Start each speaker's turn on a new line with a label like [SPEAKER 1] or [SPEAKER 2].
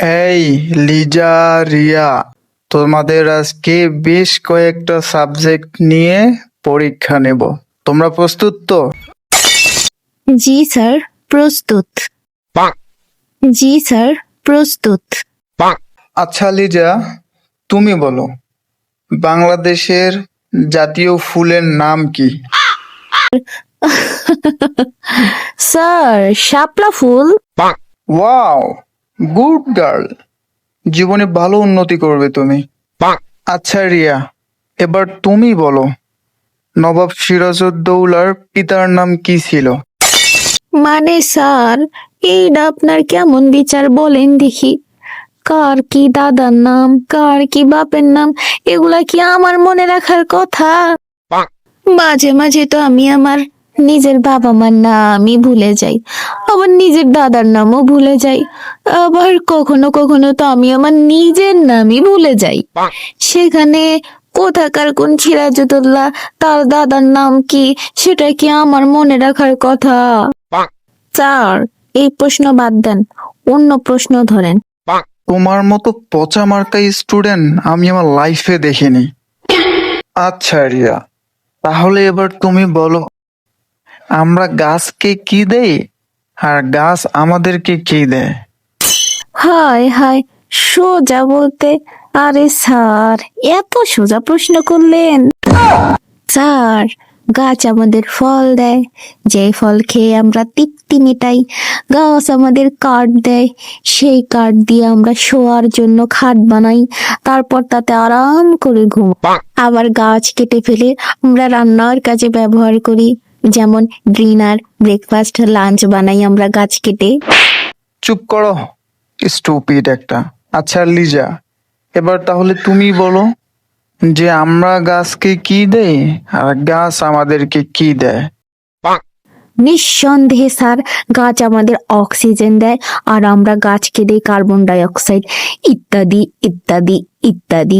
[SPEAKER 1] এই লিজা রিয়া তোমাদের আজকে বেশ কয়েকটা সাবজেক্ট নিয়ে পরীক্ষা নেব। তোমরা প্রস্তুত তো?
[SPEAKER 2] জি স্যার প্রস্তুত। জি স্যার প্রস্তুত।
[SPEAKER 1] আচ্ছা লিজা তুমি বলো বাংলাদেশের জাতীয় ফুলের নাম কি?
[SPEAKER 2] স্যার শাপলা ফুল।
[SPEAKER 1] ওয়াও! গুড গার্ল জীবনে ভালো উন্নতি করবে তুমি। আচ্ছা রিয়া এবার তুমি বলো নবাব সিরাজউদ্দৌলার পিতার নাম কি ছিল?
[SPEAKER 2] মানে স্যার এইটা আপনার কেমন বিচার বলেন দেখি? কার কি দাদার নাম কার কি বাপের নাম এগুলা কি আমার মনে রাখার কথা? মাঝে মাঝে তো আমি আমার নিজের বাবা মার নামই ভুলে যাই আবার নিজের দাদার নামও ভুলে যাই আবার কখনো কখনো তো আমি আমার নিজের নামই ভুলে যাই। সেখানে কোথাকার কোন সিরাজুদ্দৌলা তার দাদার নাম কি সেটা কি আমার মনে রাখার কথা? চার এই প্রশ্ন বাদ দেন অন্য প্রশ্ন ধরেন।
[SPEAKER 1] তোমার মতো পচা মার্কা স্টুডেন্ট আমি আমার লাইফে দেখিনি। আচ্ছা রিয়া তাহলে এবার তুমি বলো আমরা গাছকে কি দেই? আর গাছ আমাদেরকে কি দেয়?
[SPEAKER 2] হায় হায় সোজা বলতে আরে স্যার এত সোজা প্রশ্ন করলেন। স্যার গাছ আমাদের ফল দেয় যে ফল খেয়ে আমরা তৃপ্তি মেটাই। গাছ আমাদের কাঠ দেয় সেই কাঠ দিয়ে আমরা শোয়ার জন্য খাট বানাই তারপর তাতে আরাম করে ঘুম আবার গাছ কেটে ফেলে আমরা রান্নার কাজে ব্যবহার করি। যেমন ডিনার ব্রেকফাস্ট লাঞ্চ বানাই আমরা গাছ কেটে।
[SPEAKER 1] চুপ করো স্টুপিড একটা। আচ্ছা লিজা এবার তাহলে তুমি বলো যে আমরা গাছকে কি দেই আর গাছ আমাদেরকে কি দেয়?
[SPEAKER 2] নিঃসন্দেহে স্যার গাছ আমাদের অক্সিজেন দেয় আর আমরা গাছকে দিই কার্বন ডাই অক্সাইড ইত্যাদি ইত্যাদি ইত্যাদি।